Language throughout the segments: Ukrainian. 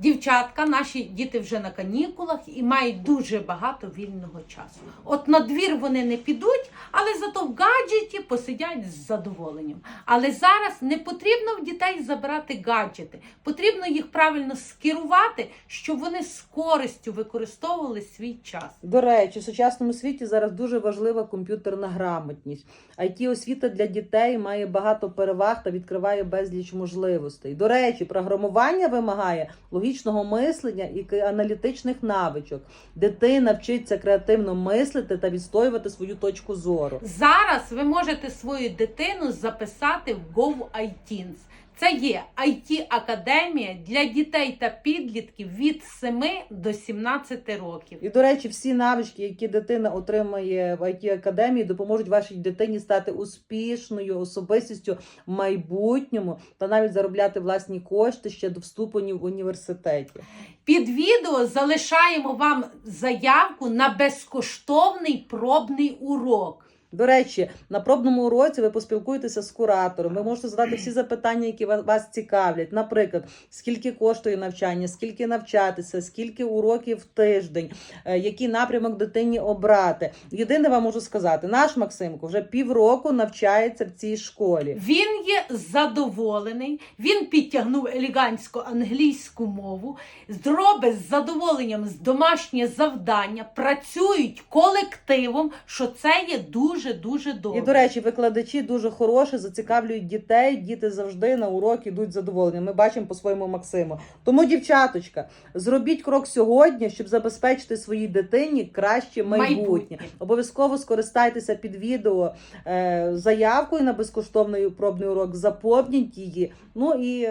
Дівчатка, наші діти вже на канікулах і мають дуже багато вільного часу. От на двір вони не підуть, але зато в гаджеті посидять з задоволенням. Але зараз не потрібно в дітей забирати гаджети, потрібно їх правильно скерувати, щоб вони з користю використовували свій час. До речі, в сучасному світі зараз дуже важлива комп'ютерна грамотність. it освіта для дітей має багато переваг та відкриває безліч можливостей. До речі, програмування вимагає логічного мислення і аналітичних навичок. Дитина вчиться креативно мислити та відстоювати свою точку зору. Зараз ви можете свою дитину записати в GoITeens. Це є it академія для дітей та підлітків від 7 до 17 років. І до речі, всі навички, які дитина отримає в it академії, допоможуть вашій дитині стати успішною особистістю в майбутньому та навіть заробляти власні кошти ще до вступу в університеті. Під відео залишаємо вам заявку на безкоштовний пробний урок. До речі, на пробному уроці ви поспілкуєтеся з куратором. Ви можете задати всі запитання, які вас цікавлять. Наприклад, скільки коштує навчання, скільки навчатися, скільки уроків в тиждень, е, який напрямок дитині обрати. Єдине вам можу сказати, наш Максимко вже півроку навчається в цій школі. Він є задоволений, він підтягнув елегантську англійську мову, зробить з задоволенням з домашнє завдання, працюють колективом, що це є дуже-дуже добре. І до речі, викладачі дуже хороші, зацікавлюють дітей. Діти завжди на уроки йдуть задоволені. Ми бачимо по своєму Максиму. Тому, дівчаточка, зробіть крок сьогодні, щоб забезпечити своїй дитині краще майбутнє. Майбутнє. Обов'язково скористайтеся під відео е, заявкою на безкоштовний пробний урок. Заповніть її. Ну і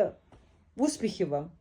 успіхів вам!